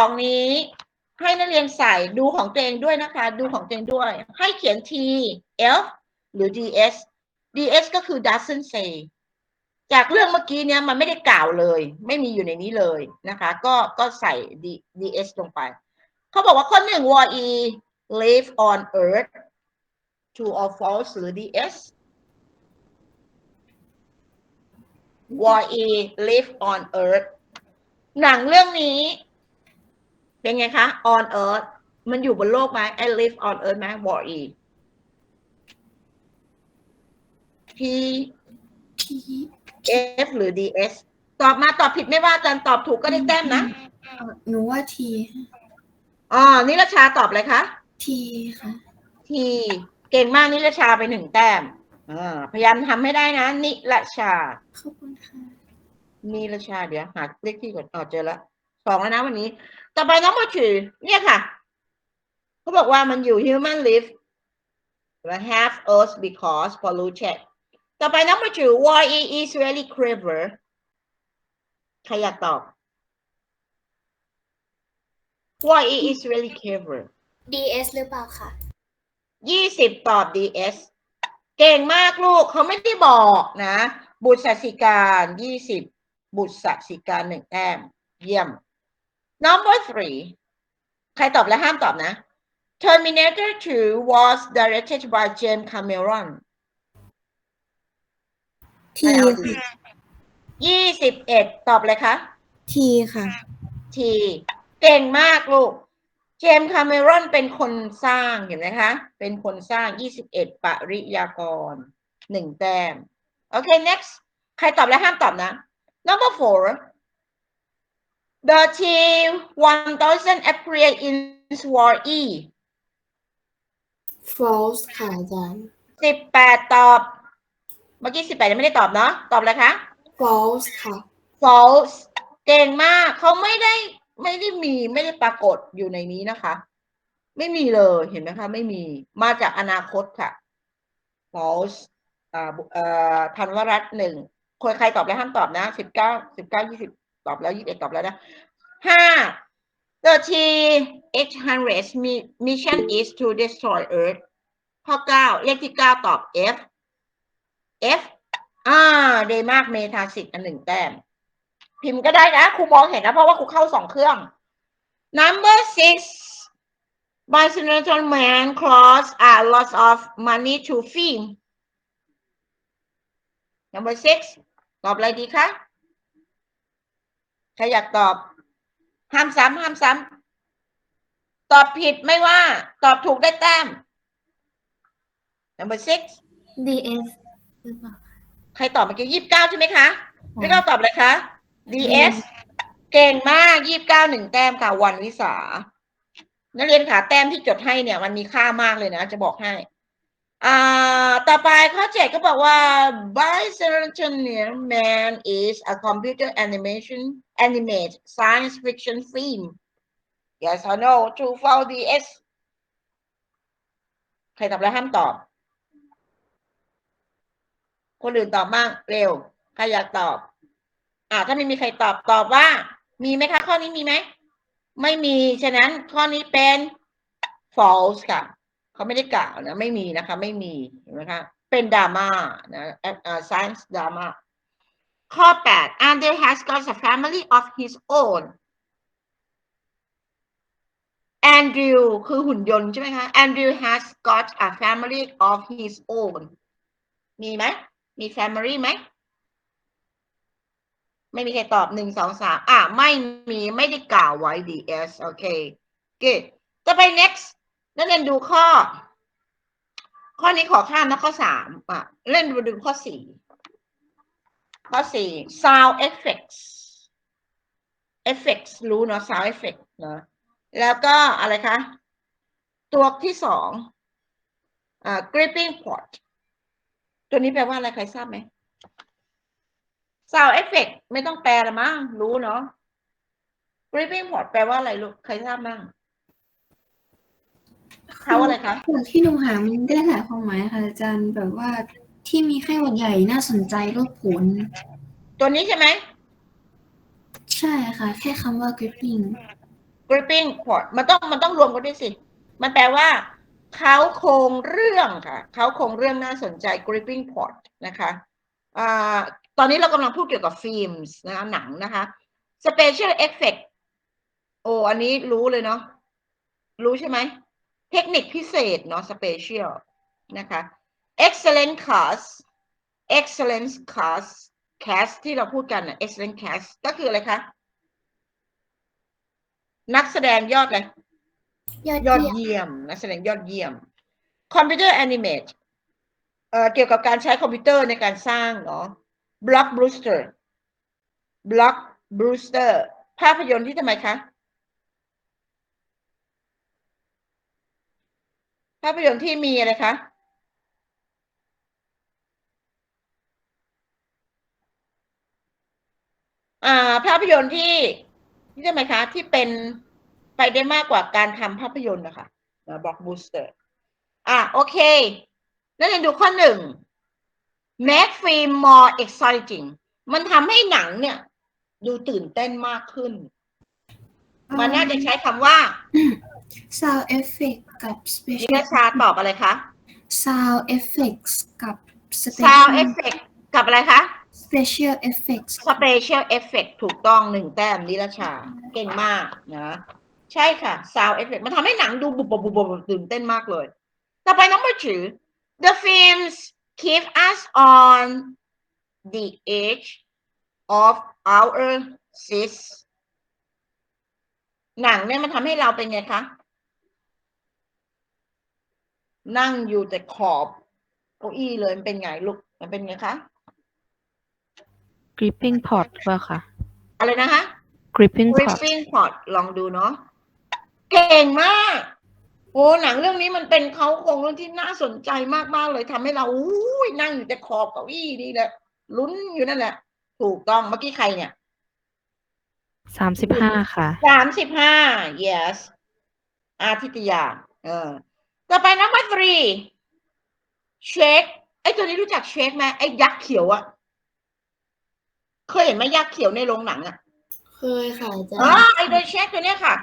องนี้ ให้นักเรียนใส่ดูของตัวเองด้วยนะคะ ดูของตัวเองด้วย ให้เขียน T F หรือ DS DS ก็คือ doesn't say จากเรื่องเมื่อกี้เนี้ยมันไม่ได้กล่าวเลย ไม่มีอยู่ในนี้เลยนะคะ ก็ก็ใส่ D- DS ลงไป เขาบอกว่าข้อหนึ่ง war e live on earth true or false หรือ DS war e live on earth หนังเรื่องนี้ เป็นไงคะ on earth มันอยู่บนโลกไหม I live on earth ไหม war e T ที F หรือ DS ตอบมาตอบผิดไม่ว่ากันตอบถูกก็ได้แต้มนะ หนูว่าทีอ๋อนิรชาตอบเลยคะทีค่ะทีเก่งมากนิรชาไปหนึ่งแต้มอ่าพยายามทำให้ได้นะ นิรชาขอบคุณค่ะนิรชาเดี๋ยวหาเลขที่ก่อนอ๋อเจอแล้วสองแล้วนะวันนี้ ต่อไปน้องมาถือ เนี่ยค่ะ เขาบอกว่ามันอยู่ human live have earth because polluted ต่อไปน้องมาถือ why it is really clever ใครอยากตอบ why it is really clever DS หรือเปล่าคะยี่สิบตอบ DS เก่งมากลูกเขาไม่ได้บอกนะ บุตรสัสิการยี่สิบบุตรสัสิการหนึ่งแต้มเยี่ยม number three ใครตอบและห้ามตอบนะ Terminator 2 was directed by James Cameron ทียี่สิบเอ็ดตอบเลยคะ ทีค่ะ ที เก่งมากลูก เจมส์คาเมรอนเป็นคนสร้างเห็นไหมคะ เป็นคนสร้าง21ปริยากรหนึ่งแต้ม โอเค next ใครตอบและห้ามตอบนะ number four the T 1000 appear in War E false ค่ะอาจารย์18ตอบ เมื่อกี้18ยังไม่ได้ตอบเนาะ ตอบเลยคะ false ค่ะ false เก่งมาก เขาไม่ได้ไม่ได้มีไม่ได้ปรากฏอยู่ในนี้นะคะ ไม่มีเลยเห็นไหมคะ ไม่มีมาจากอนาคตค่ะ false อ่าบุเอ่อธันวรัตน์หนึ่งคนใครตอบแล้วห้ามตอบนะสิบเก้าสิบเก้ายี่สิบ ตอบแล้วยี่สิบเอ็ดตอบแล้วนะห้า the T H hundred mission is to destroy Earth ข้อเก้าเลขที่เก้าตอบ F F อ่าเดมากเมทาสิกอันหนึ่งแต้ม พิมพ์ก็ได้นะครูมองเห็นนะ เพราะว่าครูเข้าสองเครื่อง number six Barcelona man cost a lot of money to film number six ตอบอะไรดีคะ ใครอยากตอบ ห้ามซ้ำห้ามซ้ำตอบผิดไม่ว่า ตอบถูกได้แต้ม number six DS หรือเปล่าใครตอบเมื่อกี้ยี่สิบเก้าใช่ไหมคะไม่ต้องตอบเลยคะ DS เก่งมากยี่สิบเก้าหนึ่งแต้มค่ะวันวิสา นักเรียนขาแต้มที่จดให้เนี่ย มันมีค่ามากเลยนะ จะบอกให้ อ่าต่อไปข้อเจ็ดก็บอกว่า Bicentennial Man is a computer animation animate science fiction film yes or no true false DS ใครตอบแล้วห้ามตอบ คนอื่นตอบบ้างเร็ว ใครอยากตอบ อ่าถ้าไม่มีใครตอบตอบว่า มีไหมคะ ข้อนี้มีไหม ไม่มี ฉะนั้นข้อนี้เป็น false ค่ะ เขาไม่ได้กล่าวนะ ไม่มีนะคะ ไม่มีนไหมคะเป็นดราม่านะเออ science drama ข้อแปด Andrew has got a family of his own Andrew คือหุ่นยนต์ใช่ไหมคะ Andrew has got a family of his own มีไหม มี family ไหม ไม่มีใครตอบหนึ่งสองสามอะ ไม่มี ไม่ได้กล่าวไว้ DS โอเค good ต่อไป next นักเรียนดูข้อ ข้อนี้ขอข้ามนะข้อสามอะ เล่นดูดูข้อสี่ข้อสี่ sound effects effects รู้เนาะ sound effect เนาะแล้วก็อะไรคะ ตัวที่สองอ่า gripping port ตัวนี้แปลว่าอะไรใครทราบไหม sound effect ไม่ต้องแปลละมั้งรู้เนาะ gripping port แปลว่าอะไรลูก ใครทราบมั้ง เขาอะไรคะส่วนที่หนูหามันได้หลายความหมายค่ะอาจารย์แบบว่าที่มีไข้หวัดใหญ่น่าสนใจโรคผล ตัวนี้ใช่ไหม ใช่ค่ะ แค่คำว่า gripping gripping plot มันต้องมันต้องรวมกันด้วยสิ มันแปลว่า เขาโครงเรื่องค่ะ เขาโครงเรื่องน่าสนใจ gripping plot นะคะอ่าตอนนี้เรากำลังพูดเกี่ยวกับฟิล์มนะคะหนังนะคะ special effect โอ้อันนี้รู้เลยเนาะรู้ใช่ไหมเทคนิคพิเศษเนาะ special นะคะ excellent cast excellent cast cast ที่เราพูดกันนะ excellent cast ก็คืออะไรคะ นักแสดงยอดเลยยอดยอดเยี่ยมเยี่ยม นักแสดงยอดเยี่ยมคอมพิวเตอร์แอนิเมตเอ่อเกี่ยวกับการใช้คอมพิวเตอร์ในการสร้างเนาะ Block Brewster Block Brewster ภาพยนตร์ที่ทำไมคะาพยนตร์ที่มีอะไรคะอ่าภาพยนตร์ที่ที่ทำไมคะ ที่เป็นไปได้มากกว่าการทำภาพยนตร์นะคะบล็อกบูสเตอร์อะโอเคนั่นเองดูข้อหนึ่ง make film more exciting มันทำให้หนังเนี่ย ดูตื่นเต้นมากขึ้น มันน่าจะใช้คำว่า sound effect กับ นิ special รชาตอบอะไรคะ sound effects กับ sound effect กับอะไรคะ special effects special effect ถูกต้องหนึ่งแต้มนิรชา เก่งมากนะ ใช่ค่ะ sound effect มันทำให้หนังดูบุบบุบบุบบุบตื่นเต้นมากเลย ต่อไป number two the films keep us on the edge of our seats หนังเนี่ยมันทำให้เราเป็นไงคะ นั่งอยู่แต่ขอบเก้าอี้เลยมันเป็นไงลูกมันเป็นไงคะ gripping pot เปล่าคะอะไรนะคะ gripping pot Gripping Pot ลองดูเนาะเก่งมากโอ้หนังเรื่องนี้มันเป็นเขาโครงเรื่องที่น่าสนใจมากๆเลยทำให้เราอุ้ยนั่งอยู่แต่ขอบเก้าอี้นี่แหละลุ้นอยู่นั่นแหละ ถูกต้องเมื่อกี้ใครเนี่ย สามสิบห้าค่ะ สามสิบห้า yes อาทิตยา เออ ต่อไป number three เชคไอ้ตัวนี้รู้จักเชคไหมไอ้ยักษ์เขียวอะเคยเห็นไหมยักษ์เขียวในโรงหนังอะเคยค่ะอาจารอ่าย์ไอโดยเช็คตัวเนี้ยค่ะ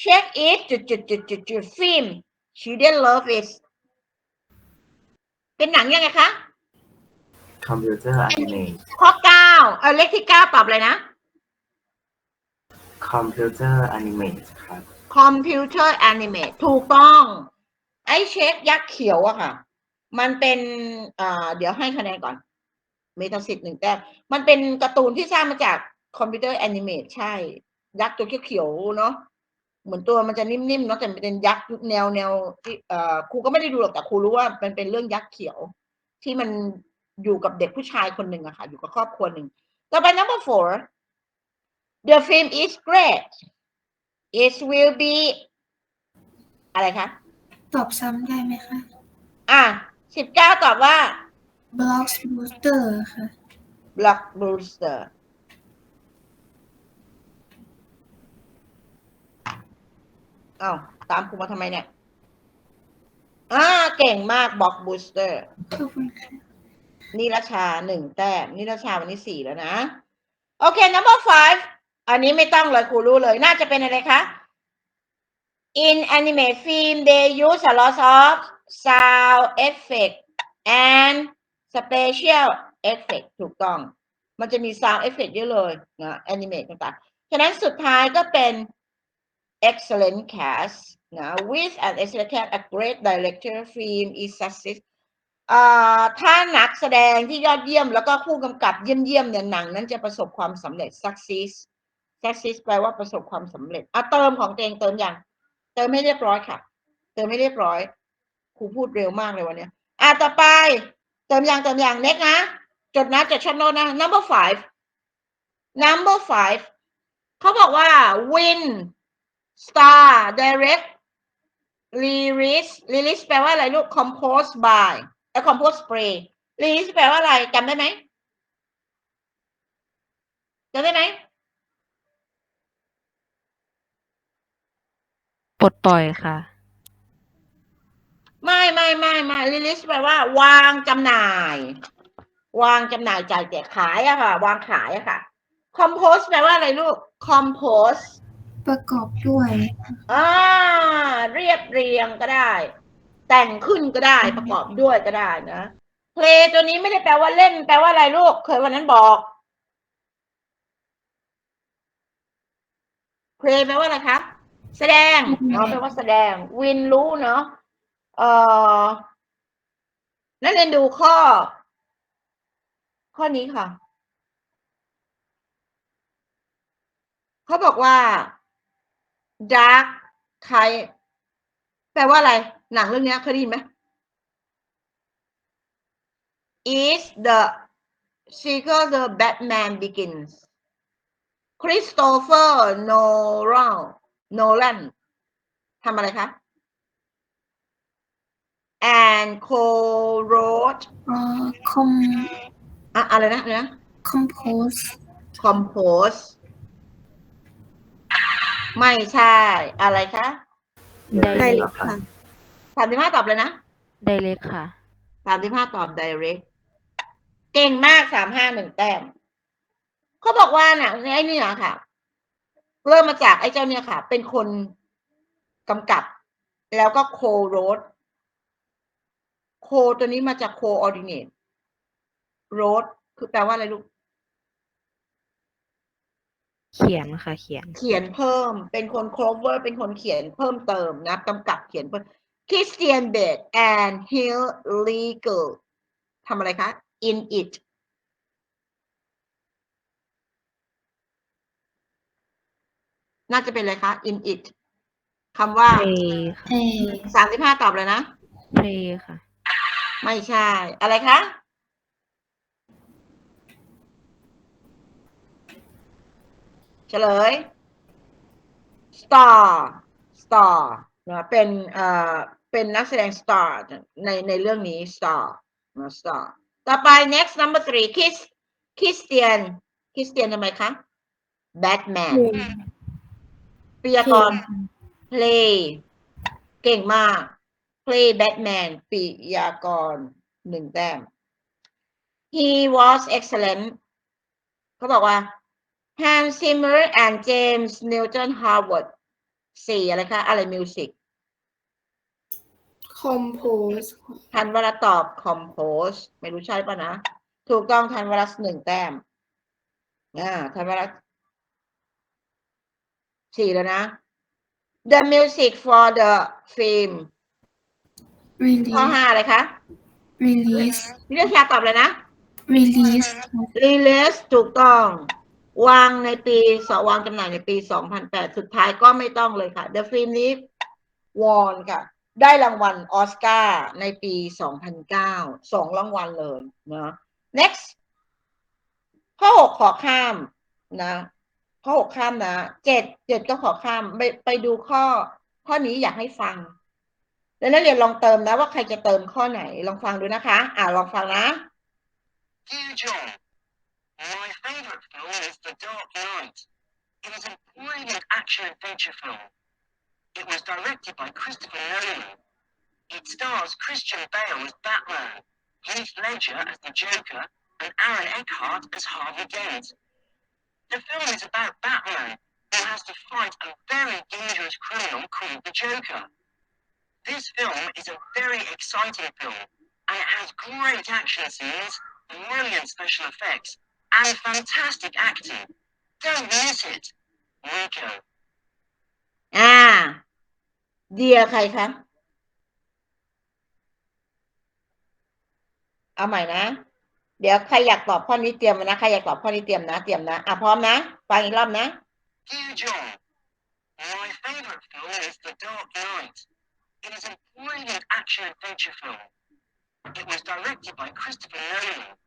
เช็ค it จุดจุดจุดจุดจุดฟิล์ม children love it เป็นหนังยังไงคะ computer animate ข้อเก้าเออเลขที่เก้าตอบเลยนะ computer animate ครับ computer animate ถูกต้อง ไอเช็คยักษ์เขียวอะค่ะ มันเป็นเดี๋ยวให้คะแนนก่อน เมตาสิทธิ์หนึ่งแต้มมันเป็นการ์ตูนที่สร้างมาจากคอมพิวเตอร์แอนิเมตใช่ ยักษ์ตัวเขียวๆเนาะเหมือนตัวมันจะนิ่มๆเนาะแต่เป็นยักษ์แนวแนวที่ครูก็ไม่ได้ดูหรอกแต่ครูรู้ว่ามันเป็นเรื่องยักษ์เขียว ที่มันอยู่กับเด็กผู้ชายคนหนึ่งอะค่ะ อยู่กับครอบครัวหนึ่งต่อไป number four the film is great it will be อะไรคะ ตอบซ้ำได้ไหมคะ อะสิบเก้าตอบว่า blockbuster ค่ะ blockbuster อ้าวตามครูมาทำไมเนี่ย อ่า เก่งมาก blockbuster ขอบคุณค่ะ นิรชาหนึ่งแต้มนิรชาวันนี้สี่แล้วนะ โอเค number five อันนี้ไม่ต้องเลยครูรู้เลย น่าจะเป็นอะไรคะ in animate film they use a lot of sound effect and special effect ถูกต้อง มันจะมี sound effect เยอะเลยนะ animate ต่างๆ ฉะนั้นสุดท้ายก็เป็น excellent cast นะ with an excellent cast a great director film is success ถ้านักแสดงที่ยอดเยี่ยมแล้วก็ผู้กำกับเยี่ยมๆเนี่ยหนังนั้นจะประสบความสำเร็จ success success แปลว่าประสบความสำเร็จอะเติมของตัวเองเติมยังเติมให้เรียบร้อยค่ะ เติมให้เรียบร้อยครูพูดเร็วมากเลยวันนี้อะต่อไป เติมยังเติมยังเน็กนะจดนะจดชัดโน้นะ number five number five เขาบอกว่า win star direct release release แปลว่าอะไรลูก compose by แล้ว compose spray release แปลว่าอะไรจำได้ไหมจำได้ไหม ปลดปล่อยค่ะ ไม่ไม่ไม่ไม่ release แปลว่า วางจำหน่าย วางจำหน่ายจ่ายแจกขายอะค่ะ วางขายอะค่ะ compose แปลว่าอะไรลูก compose ประกอบด้วยอ่าเรียบเรียงก็ได้ แต่งขึ้นก็ได้ประกอบด้วยก็ได้นะ play ตัวนี้ไม่ได้แปลว่าเล่น แปลว่าอะไรลูก เคยวันนั้นบอก play แปลว่าอะไรครับ แสดงเนาะแปลว่าแสดง วินรู้เนาะเอ่อนักเรียนดูข้อ ข้อนี้ค่ะ เขาบอกว่า dark kite แปลว่าอะไร หนังเรื่องเนี้ยเคยได้ยินไหม is the sequel the Batman Begins Christopher Nolan Nolan ทำอะไรคะ and co-wrote เอ่อคอมอะอะไรนะอะไรนะ คอมโพส compose ไม่ใช่อะไรคะได้ได้ค่ะ สามสิบห้าตอบเลยนะได้เล็กค่ะ สามสิบห้าตอบ direct เก่งมากสามห้าหนึ่งแต้มเขาบอกว่าหนังไอ้นี่นะค่ะ เริ่มมาจากไอ้เจ้าเนี่ยค่ะ เป็นคนกำกับ แล้วก็โคโรดโคตัวนี้มาจาก coordinate road คือแปลว่าอะไรลูก เขียนค่ะ เขียน เขียนเพิ่ม เป็นคน cover เป็นคนเขียนเพิ่มเติมนะกำกับเขียนเพิ่ม Christian Bale and Hill Legal ทำอะไรคะ in it น่าจะเป็นอะไรคะ in it คำว่า play เอสามสิบห้าตอบเลยนะ play ค่ะ ไม่ใช่ อะไรคะ เฉลย star star นะเป็นเอ่อเป็นนักแสดง star ในในเรื่องนี้ star นะ star ต่อไป next number three Chris Christian Christian ทำไมคะ Batman ปิยากร play เก่งมาก play Batman ปิยากรหนึ่งแต้ม he was excellent เขาบอกว่า Hans Zimmer and James Newton Howard สี่อะไรคะ อะไรมิวสิกคอมโพสทันวรตอบ compose ไม่รู้ใช่ปะนะ ถูกต้องทันวรัสหนึ่งแต้มอ่าทันวรัส สี่แล้วนะ the music for the film รีลีข้อสห้าอะไรคะรีลีสนิรชาตอบเลยนะรีลีส release ถูกต้อง วางในปีสวางจำหน่ายในปี 2008 สุดท้ายก็ไม่ต้องเลยค่ะ The film นี้วอนค่ะ ได้รางวัลออสการ์ในปี 2009 สองรางวัลเลยนะ next ข้อหกขอข้ามนะ ข้อหกข้ามนะเจ็ดเจ็ดก็ขอข้ามไปไปดูข้อ ข้อนี้อยากให้ฟัง แล้วนักเรียนลองเติมนะว่าใครจะเติมข้อไหนลองฟังดูนะคะ อ่าลองฟังนะ Dear John, my favorite film is The Dark Knight. It is a brilliant action adventure film. It was directed by Christopher Nolan. It stars Christian Bale as Batman, Heath Ledger as the Joker, and Aaron Eckhart as Harvey Dent. The film is about Batman, who has to fight a very dangerous criminal called the Joker. This film is a very exciting film, and it has great action scenes, brilliant special effects, and fantastic acting. Don't miss it. Rico. อ่า เดียใครคะ เอาใหม่นะ เดี๋ยวใครอยากตอบข้อนี้เตรียมไว้นะ ใครอยากตอบข้อนี้เตรียมนะ เตรียมนะ อ่ะพร้อมนะ ฟังอีกรอบนะ Dear John, my favourite film is The Dark Knight. It is a brilliant action adventure film. It was directed by Christopher Nolan.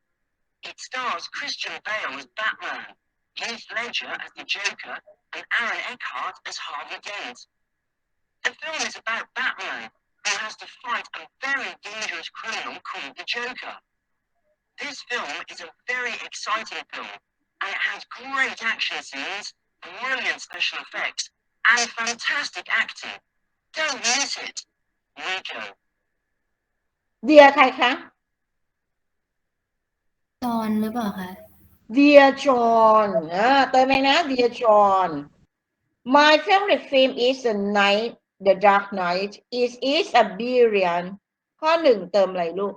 It stars Christian Bale as Batman, Heath Ledger as the Joker, and Aaron Eckhart as Harvey Dent. The film is about Batman, who has to fight a very dangerous criminal called the Joker. This film is a very exciting film, and it has great action scenes, brilliant special effects, and fantastic acting. Don't miss it. Rico. เดียใครคะ ตอนหรือเปล่าคะ เดียจอนอ่าเติมเองนะ เดียจอน My favorite film is The Night The Dark Knight is is a brilliant ข้อหนึ่งเติมอะไรลูก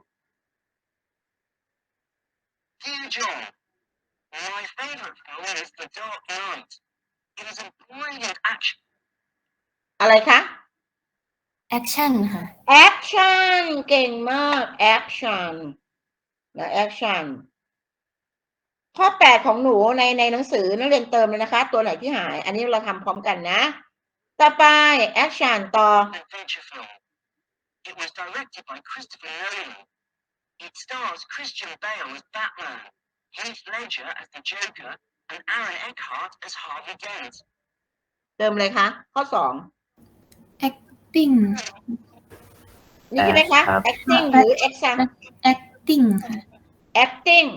Dear John, my favourite film is The Dark Knight. It is a brilliant action. อะไรคะ action ค่ะ action เก่งมาก action นะ action ข้อแปดของหนูในในหนังสือนักเรียนเติมเลยนะคะ ตัวไหนที่หาย อันนี้เราทำพร้อมกันนะ ต่อไป action ต่อ adventure film. It was directed by Christopher Nolan. It stars Christian Bale as Batman, Heath Ledger as the Joker, and Aaron Eckhart as Harvey Dent. เติมเลยคะ ข้อสอง acting นี่ใช่ไหมคะครับ acting หรือ action acting ค่ะ acting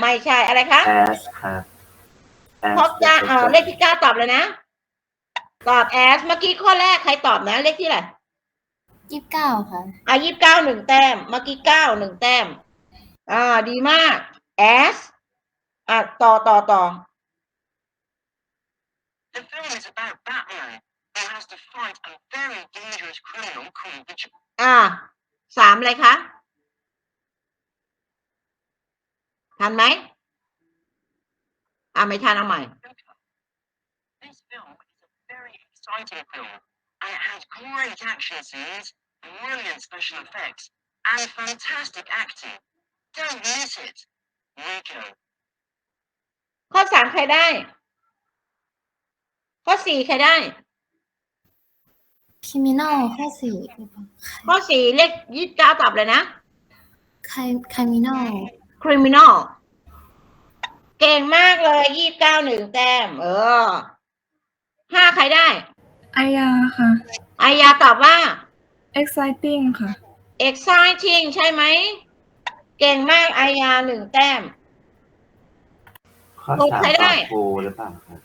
ไม่ใช่อะไรคะ as ครับ as เพราะจะเอ่อ the เลขที่เก้าตอบเลยนะ ตอบ as เมื่อกี้ข้อแรกใครตอบนะ เลขที่อะไร ยี่สิบเก้าค่ะ อะยี่สิบเก้าหนึ่งแต้ม เมื่อกี้เก้าหนึ่งแต้ม อ่า ดีมาก as อะ ต่อต่อต่อ The film is about Batman, who has to fight a very dangerous criminal called the Joker. อ่า สามอะไรคะ ทันไหม อ่าไม่ทันเอาใหม่ This film is a very exciting film, and it has great action scenes, brilliant special effects, and fantastic acting. Don't miss it. Rico. ข้อสามใครได้ ข้อสี่ใครได้ criminal ข้อสี่ข้อสี่เลขยี่สิบเก้าตอบเลยนะ criminal criminal เก่งมากเลยยี่สิบเก้าหนึ่งแต้ม เออห้าใครได้ อายาค่ะ อายาตอบว่า exciting ค่ะ exciting ใช่ไหม เก่งมากอายาหนึ่งแต้ม ข้อโอ้สามใครได้ตอบครูหรือเปล่าครับ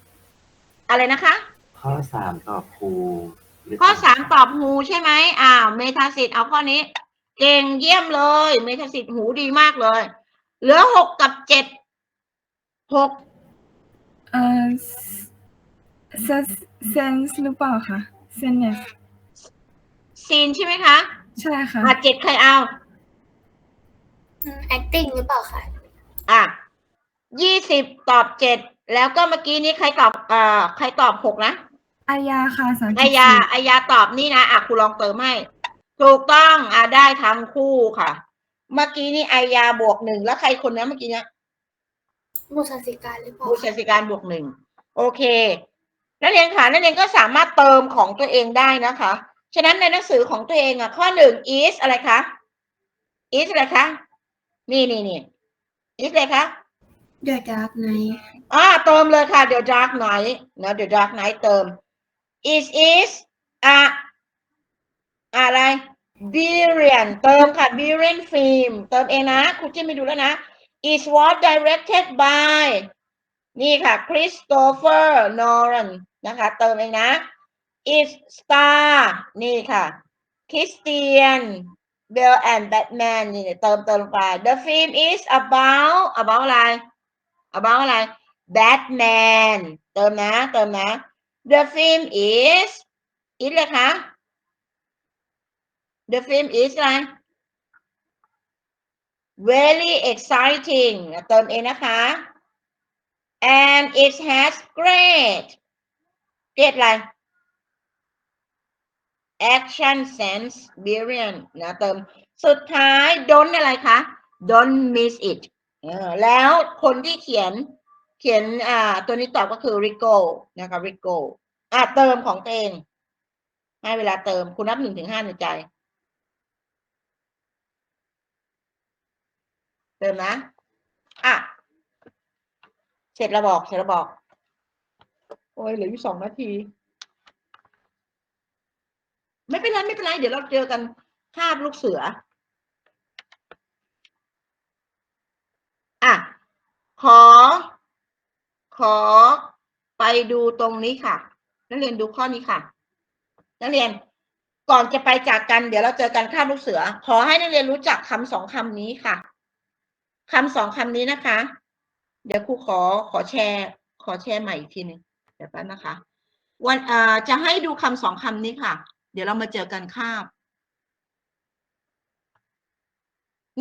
อะไรนะคะ ข้อสามตอบครูหรือเปข้อล่าสามตอบหูใช่ไหมอ้าวเมทาสิทธิ์เอาข้อนี้ เก่งเยี่ยมเลย เมทาสิทธิ์หูดีมากเลย เหลือหกกับเจ็ดหก เอ่อ sense sense หรือเปล่าคะ sense ซีนใช่ไหมคะใช่ค่ะ อะเจ็ดใครเอา acting หรือเปล่าคะอะยี่สิบตอบเจ็ดแล้วก็เมื่อกี้นี้ใครตอบอ่าใครตอบหกนะอายาค่ะสามอายาอายาตอบนี่นะอะครูลองเติมให้ถูกต้องอะได้ทั้งคู่ค่ะ เมื่อกี้นี่อายาบวกหนึ่งแล้วใครคนนั้นเมื่อกี้เนี้ย บุษสิการหรือเปล่าบูชาสิการบวกหนึ่งโอเค นักเรียนค่ะนักเรียนก็สามารถเติมของตัวเองได้นะคะ ฉะนั้นในหนังสือของตัวเองอะ ข้อหนึ่ง is อะไรคะ is อะไรคะ นี่นี่นี่ is อะไรคะ The Dark Knight อ่าเติมเลยค่ะ The Dark Knight นะ The Dark Knight เติม is is อะอะไร brilliant เติมค่ะ brilliant film เติมเองนะครูจิ้มไปดูแล้วนะ is what directed by นี่ค่ะ Christopher Nolan นะคะ เติมเองนะ is star นี่ค่ะ Christian Bale and Batman นี่เติมเติมลงไป the film is about about อะไร about อะไร Batman เติมนะ เติมนะ the film is is เลยคะ the film is อะไร very exciting เติมเองนะคะ and it has great great อะไร action sense brilliant นะเติมสุดท้าย don't อะไรคะ don't miss it แล้วคนที่เขียนเขียนอ่าตัวนี้ตอบก็คือ Rico นะคะ Rico อ่าเติมของเองให้เวลาเติมคุณนับหนึ่งถึงห้าในใจ เติมนะ อะ ร็จแล้วบอก เสร็จแล้วบอก โอ้ยเหลืออยู่สองนาที ไม่เป็นไรไม่เป็นไร เดี๋ยวเราเจอกันคาบลูกเสือ อะ ขอ ขอไปดูตรงนี้ค่ะ นักเรียนดูข้อนี้ค่ะ นักเรียนก่อนจะไปจากกันเดี๋ยวเราเจอกันคาบลูกเสือ ขอให้นักเรียนรู้จักคำสองคำนี้ค่ะคำสองคำนี้นะคะ เดี๋ยวครูขอขอแชร์ ขอแชร์ใหม่อีกทีหนึ่งแดี๋ยวแป๊บนะคะ วันเอ่อจะให้ดูคำสองคำนี้ค่ะ เดี๋ยวเรามาเจอกันคาบ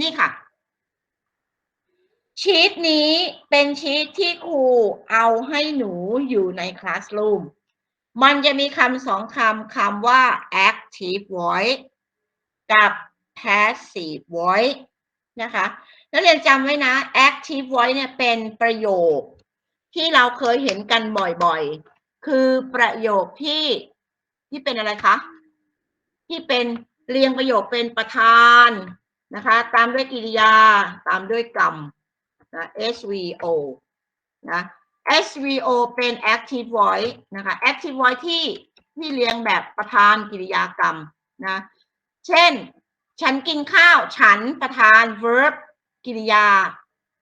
นี่ค่ะ ชีตนี้เป็นชีตที่ครูเอาให้หนูอยู่ในคลาส r ูมมันจะมีคำสองคำคำว่า active voice กับ passive voice นะคะ นักเรียนจำไว้นะ active voice เนี่ยเป็นประโยค ที่เราเคยเห็นกันบ่อยๆ คือประโยคที่ที่เป็นอะไรคะ ที่เป็นเรียงประโยคเป็นประธานนะคะ ตามด้วยกริยา ตามด้วยกรรมนะ SVO นะ SVO เป็น active voice นะคะ active voice ที่ที่เรียงแบบประธานกริยากรรมนะ เช่น ฉันกินข้าว ฉันประธาน verb กิริยา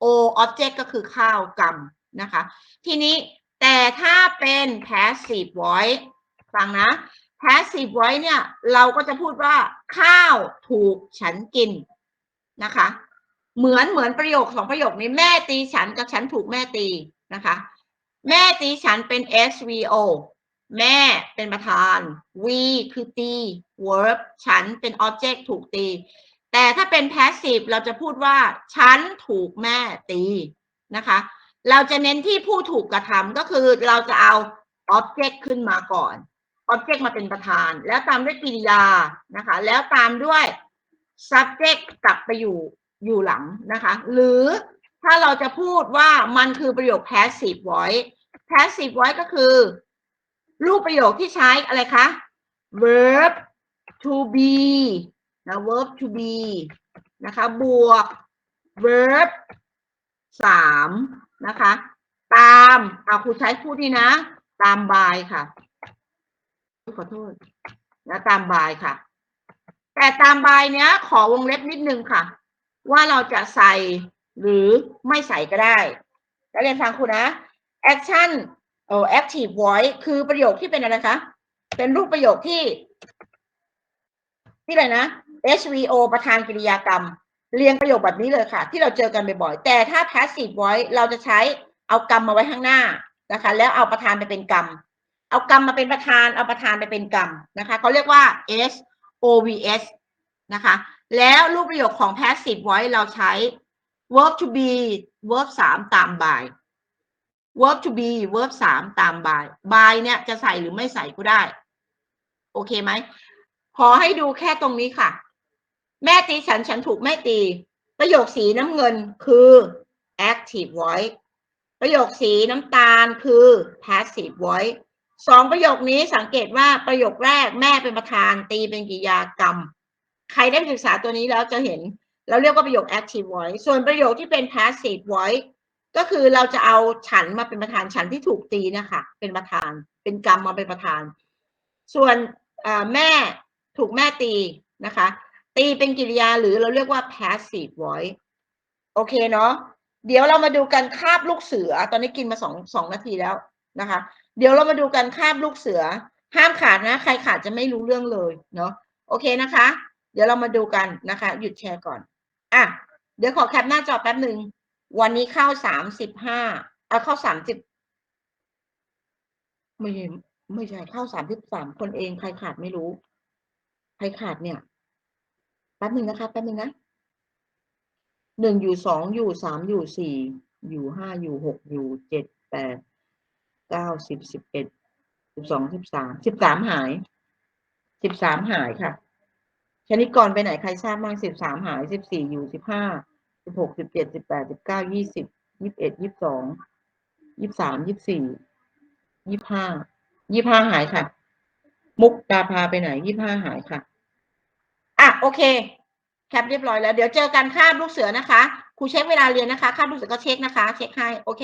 O object ก็คือข้าวกรรมนะคะ ทีนี้แต่ถ้าเป็น passive voice ฟังนะ passive voice เนี่ย เราก็จะพูดว่า ข้าวถูกฉันกินนะคะ เหมือนเหมือนประโยคสองประโยคนี้แม่ตีฉันกับฉันถูกแม่ตีนะคะ แม่ตีฉันเป็น SVO แม่เป็นประธาน we คือตี verb ฉันเป็น object ถูกตี แต่ถ้าเป็น passive เราจะพูดว่า ฉันถูกแม่ตีนะคะ เราจะเน้นที่ผู้ถูกกระทำก็คือเราจะเอา object ขึ้นมาก่อน object มาเป็นประธาน แล้วตามด้วยกริยานะคะ แล้วตามด้วย subject กลับไปอยู่อยู่หลังนะคะ หรือถ้าเราจะพูดว่ามันคือประโยค passive voice passive voice ก็คือ รูปประโยคที่ใช้อะไรคะ verb to be นะ verb to be นะคะ บวก verb สามนะคะ ตามเอาครูใช้พูดดีนะ ตาม by ค่ะ ขอโทษนะตาม by ค่ะ แต่ตาม by เนี้ย ขอวงเล็บนิดนึงค่ะ ว่าเราจะใส่หรือไม่ใส่ก็ได้แล้วเรียนฟังครูนะ action เออ active voice คือประโยคที่เป็นอะไรคะ เป็นรูปประโยคที่ ที่อะไรนะ SVO ประธานกริยากรรม เรียงประโยคแบบนี้เลยค่ะ ที่เราเจอกันบ่อยๆแต่ถ้า passive voice เราจะใช้เอากรรมมาไว้ข้างหน้านะคะ แล้วเอาประธานไปเป็นกรรม เอากรรมมาเป็นประธานเอาประธานไปเป็นกรรมนะคะเขาเรียกว่า SOVS นะคะ แล้วรูปประโยคของ passive voice เราใช้ verb to be verb สามตาม by verb to be verb สามตาม by by เนี่ยจะใส่หรือไม่ใส่ก็ได้ โอเคไหม ขอให้ดูแค่ตรงนี้ค่ะ แม่ตีฉันฉันถูกแม่ตี ประโยคสีน้ำเงินคือ active voice ประโยคสีน้ำตาลคือ passive voice สองประโยคนี้สังเกตว่าประโยคแรกแม่เป็นประธานตีเป็นกิยากรรม ใครได้ศึกษาตัวนี้แล้วจะเห็น เราเรียกว่าประโยค active voice ส่วนประโยคที่เป็น passive voice ก็คือเราจะเอาฉันมาเป็นประธานฉันที่ถูกตีนะคะเป็นประธาน เป็นกรรมมาเป็นประธาน ส่วนแม่ ถูกแม่ตีนะคะ ตีเป็นกริยาหรือเราเรียกว่า passive voice โอเคเนาะเดี๋ยวเรามาดูกันคาบลูกเสือ ตอนนี้กินมาสองสองนาทีแล้วนะคะ เดี๋ยวเรามาดูกันคาบลูกเสือ ห้ามขาดนะ ใครขาดจะไม่รู้เรื่องเลยเนาะโอเคนะคะ เดี๋ยวเรามาดูกันนะคะ หยุดแชร์ก่อนอะเดี๋ยวขอแคปหน้าจอแป๊บหนึ่งวันนี้เข้าสามสิบห้าเอาเข้าสามสิบไม่ไม่ใช่เข้าสามสิบสามคนเองใครขาดไม่รู้ ใครขาดเนี่ยแป๊บหนึ่งนะคะแป๊บหนึ่งนะหนึ่งอยู่สองอยู่สามอยู่สี่อยู่ห้าอยู่หกอยู่เจ็ดแปดเก้าสิบสิบเอ็ดสิบสองสิบสามสิบสามหายสิบสามหายค่ะชนิดก่อนไปไหนใครทราบบ้างสิบสามหายสิบสี่อยู่สิบห้าสิบหกสิบเจ็ดสิบแปดสิบเก้ายี่สิบยี่สิบเอ็ดยี่สิบสองยี่สิบสามยี่สิบสี่ยี่สิบห้ายี่สิบห้าหายค่ะ มุกตาพาไปไหนยี่ห้าหายค่ะ อะโอเค แคปเรียบร้อยแล้ว เดี๋ยวเจอกันคาบลูกเสือนะคะครูเช็คเวลาเรียนนะคะคาบลูกเสือก็เช็คนะคะ เช็คให้โอเค